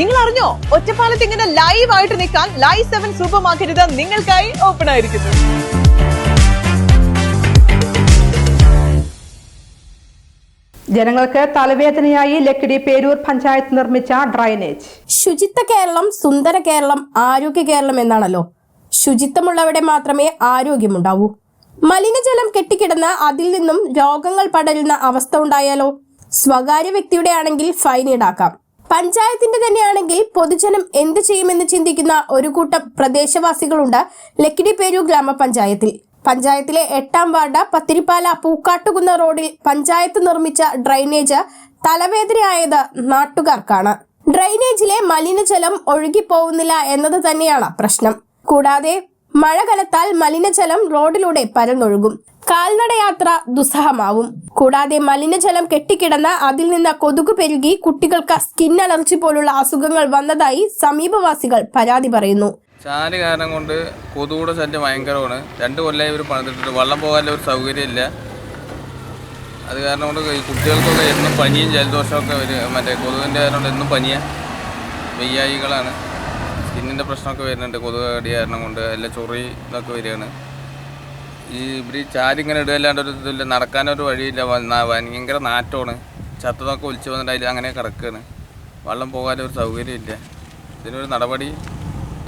നിങ്ങൾ അറിഞ്ഞോ ഒറ്റപ്പാലത്ത് ഇങ്ങനെ ലൈവ് ആയിട്ട് നിൽക്കാൻ ലൈവ് സെവൻ സൂപ്പർ മാർക്കറ്റ് നിങ്ങൾക്കായി ഓപ്പൺ ആയിരിക്കുന്നു. ജനങ്ങൾക്ക് തലവേദനയായി ലക്കിടി പേരൂർ പഞ്ചായത്ത് നിർമ്മിച്ച ഡ്രൈനേജ് ശുചിത്വ കേരളം സുന്ദര കേരളം ആരോഗ്യ കേരളം എന്നാണല്ലോ. ശുചിത്വമുള്ളവിടെ മാത്രമേ ആരോഗ്യമുണ്ടാവൂ. മലിനജലം കെട്ടിക്കിടന്ന് അതിൽ നിന്നും രോഗങ്ങൾ പടരുന്ന അവസ്ഥ ഉണ്ടായാലോ? സ്വകാര്യ വ്യക്തിയുടെ ആണെങ്കിൽ ഫൈൻ ഈടാക്കാം. പഞ്ചായത്തിന്റെ തന്നെയാണെങ്കിൽ പൊതുജനം എന്ത് ചെയ്യുമെന്ന് ചിന്തിക്കുന്ന ഒരു കൂട്ടം പ്രദേശവാസികളുണ്ട് ലക്കിടി പേരു ഗ്രാമപഞ്ചായത്തിൽ. പഞ്ചായത്തിലെ എട്ടാം വാർഡ് പത്തിരിപ്പാല പൂക്കാട്ടുകുന്ന റോഡിൽ പഞ്ചായത്ത് നിർമ്മിച്ച ഡ്രൈനേജ് തലവേദനയായത് നാട്ടുകാർക്കാണ്. ഡ്രൈനേജിലെ മലിനജലം ഒഴുകിപ്പോകുന്നില്ല എന്നത് തന്നെയാണ് പ്രശ്നം. കൂടാതെ മഴ കലത്താൽ മലിനജലം റോഡിലൂടെ പരന്നൊഴുകും. കാൽനടയാത്ര ദുസ്സഹമാവും. കൂടാതെ മലിനജലം കെട്ടിക്കിടന്ന് അതിൽ നിന്ന് കൊതുക് പെരുകി കുട്ടികൾക്ക് സ്കിൻ അലർജി പോലുള്ള അസുഖങ്ങൾ വന്നതായി സമീപവാസികൾ പരാതി പറയുന്നു. ചാൽ കാരണം കൊണ്ട് കൊതുകുടെ ശല്യം ഭയങ്കരമാണ്. രണ്ട് കൊല്ലമായി ഇവർ പണിതിട്ടുണ്ട്. വെള്ളം പോകാനുള്ള ഒരു സൗകര്യമില്ല. അത് കാരണം കൊണ്ട് ഈ കുട്ടികൾക്കൊക്കെ എന്നും പനിയും ജലദോഷമൊക്കെ വരും. മറ്റേ കൊതുകിന്റെ കാരണം കൊണ്ട് എന്നും പനിയാണ് വെയ്യായികളാണ്. സ്കിന്നിന്റെ പ്രശ്നമൊക്കെ വരുന്നുണ്ട്. കൊതുക് കടി കാരണം കൊണ്ട്. അല്ല ചൊറി ഇതൊക്കെ വരികയാണ്. ഈ ഇവർ ചാലിങ്ങനെ ഇടുകയല്ലാണ്ട് ഒരു ഇതില്ല നടക്കാനൊരു വഴിയില്ല. ഭയങ്കര നാറ്റമാണ്. ചത്തതൊക്കെ ഒലിച്ചു വന്നിട്ട് അതിൽ അങ്ങനെ കിടക്കുകയാണ് വെള്ളം പോകാനൊരു സൗകര്യമില്ല. ഇതിനൊരു നടപടി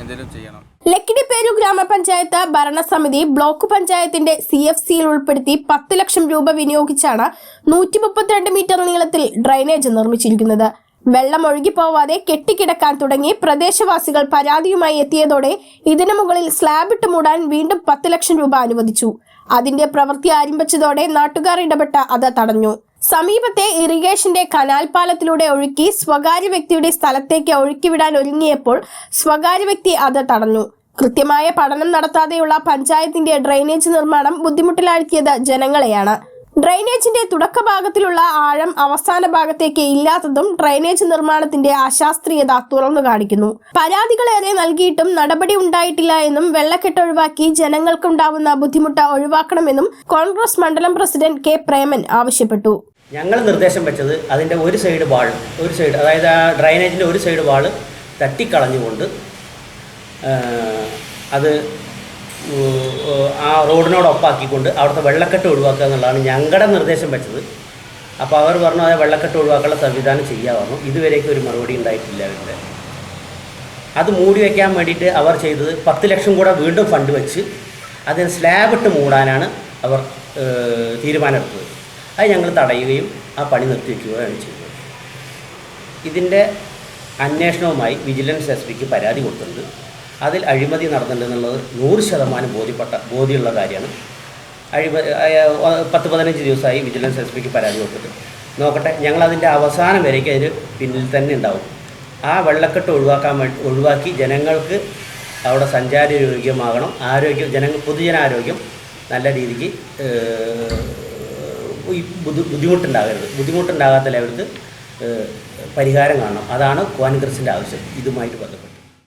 എന്തെങ്കിലും ചെയ്യണം. ലക്കിടി പേരു ഗ്രാമപഞ്ചായത്ത് ഭരണസമിതി ബ്ലോക്ക് പഞ്ചായത്തിന്റെ സി എഫ് സിയിൽ ഉൾപ്പെടുത്തി പത്ത് ലക്ഷം രൂപ വിനിയോഗിച്ചാണ് നൂറ്റി മുപ്പത്തിരണ്ട് മീറ്റർ നീളത്തിൽ ഡ്രൈനേജ് നിർമ്മിച്ചിരിക്കുന്നത്. വെള്ളം ഒഴുകിപ്പോവാതെ കെട്ടിക്കിടക്കാൻ തുടങ്ങി പ്രദേശവാസികൾ പരാതിയുമായി എത്തിയതോടെ ഇതിനു മുകളിൽ സ്ലാബ് ഇട്ട് മൂടാൻ വീണ്ടും പത്ത് ലക്ഷം രൂപ അനുവദിച്ചു. അതിന്റെ പ്രവൃത്തി ആരംഭിച്ചതോടെ നാട്ടുകാർ ഇടപെട്ട അത് തടഞ്ഞു. സമീപത്തെ ഇറിഗേഷന്റെ കനാൽ പാലത്തിലൂടെ ഒഴുക്കി സ്വകാര്യ വ്യക്തിയുടെ സ്ഥലത്തേക്ക് ഒഴുക്കിവിടാൻ ഒരുങ്ങിയപ്പോൾ സ്വകാര്യ വ്യക്തി അത് തടഞ്ഞു. കൃത്യമായ പഠനം നടത്താതെയുള്ള പഞ്ചായത്തിന്റെ ഡ്രെയിനേജ് നിർമ്മാണം ബുദ്ധിമുട്ടിലാഴ്ത്തിയത് ജനങ്ങളെയാണ്. ഡ്രൈനേജിന്റെ തുടക്ക ഭാഗത്തിലുള്ള ആഴം അവസാന ഭാഗത്തേക്ക് ഇല്ലാത്തതും ഡ്രൈനേജ് നിർമ്മാണത്തിന്റെ അശാസ്ത്രീയത തുറന്നു കാണിക്കുന്നു. പരാതികളേറെ നൽകിയിട്ടും നടപടി ഉണ്ടായിട്ടില്ല എന്നും വെള്ളക്കെട്ട് ഒഴിവാക്കി ജനങ്ങൾക്കുണ്ടാവുന്ന ബുദ്ധിമുട്ട് ഒഴിവാക്കണമെന്നും കോൺഗ്രസ് മണ്ഡലം പ്രസിഡന്റ് കെ പ്രേമൻ ആവശ്യപ്പെട്ടു. ഞങ്ങൾ നിർദ്ദേശം വെച്ചത് അതിന്റെ ഒരു സൈഡ് വാൾ ഒരു സൈഡ് അതായത് ആ ഡ്രൈനേജിന്റെ ഒരു സൈഡ് വാൾ തട്ടിക്കളഞ്ഞുകൊണ്ട് അത് ആ റോഡിനോടൊപ്പാക്കിക്കൊണ്ട് അവിടുത്തെ വെള്ളക്കെട്ട് ഒഴിവാക്കുക എന്നുള്ളതാണ് ഞങ്ങളുടെ നിർദ്ദേശം വെച്ചത്. അപ്പോൾ അവർ പറഞ്ഞു അതായത് വെള്ളക്കെട്ട് ഒഴിവാക്കാനുള്ള സംവിധാനം ചെയ്യാൻ പറഞ്ഞു ഇതുവരേക്കും ഒരു മറുപടി ഉണ്ടായിട്ടില്ല അവരുടെ അത് മൂടി വയ്ക്കാൻ വേണ്ടിയിട്ട് അവർ ചെയ്തത് പത്ത് ലക്ഷം കൂടെ വീണ്ടും ഫണ്ട് വെച്ച് അതിന് സ്ലാബ് ഇട്ട് മൂടാനാണ് അവർ തീരുമാനമെടുത്തത്. അത് ഞങ്ങൾ തടയുകയും ആ പണി നിർത്തിവെക്കുകയാണ് ചെയ്തത്. ഇതിന്റെ അന്വേഷണവുമായി വിജിലൻസ് എസ് പിക്ക് പരാതി കൊടുത്തിട്ടുണ്ട്. അതിൽ അഴിമതി നടന്നിട്ടുണ്ടെന്നുള്ളത് നൂറ് ശതമാനം ബോധ്യപ്പെട്ട ബോധ്യമുള്ള കാര്യമാണ്. അഴിമതി പത്ത് പതിനഞ്ച് ദിവസമായി വിജിലൻസ് എസ് പിക്ക് പരാതി കൊടുത്തിട്ട്. നോക്കട്ടെ ഞങ്ങളതിന്റെ അവസാനം വരേക്ക് അതിന് പിന്നിൽ തന്നെ ഉണ്ടാവും. ആ വെള്ളക്കെട്ട് ഒഴിവാക്കാൻ വേണ്ടി ഒഴിവാക്കി ജനങ്ങൾക്ക് അവിടെ സഞ്ചാരയോഗ്യമാകണം. ആരോഗ്യം ജനങ്ങൾ പൊതുജനാരോഗ്യം നല്ല രീതിക്ക് ബുദ്ധിമുട്ടുണ്ടാകരുത്. ബുദ്ധിമുട്ടുണ്ടാകാത്ത ലെവലത്ത് പരിഹാരം കാണണം. അതാണ് കോൺഗ്രസിന്റെ ആവശ്യം. ഇതുമായിട്ട് ബന്ധപ്പെട്ട്.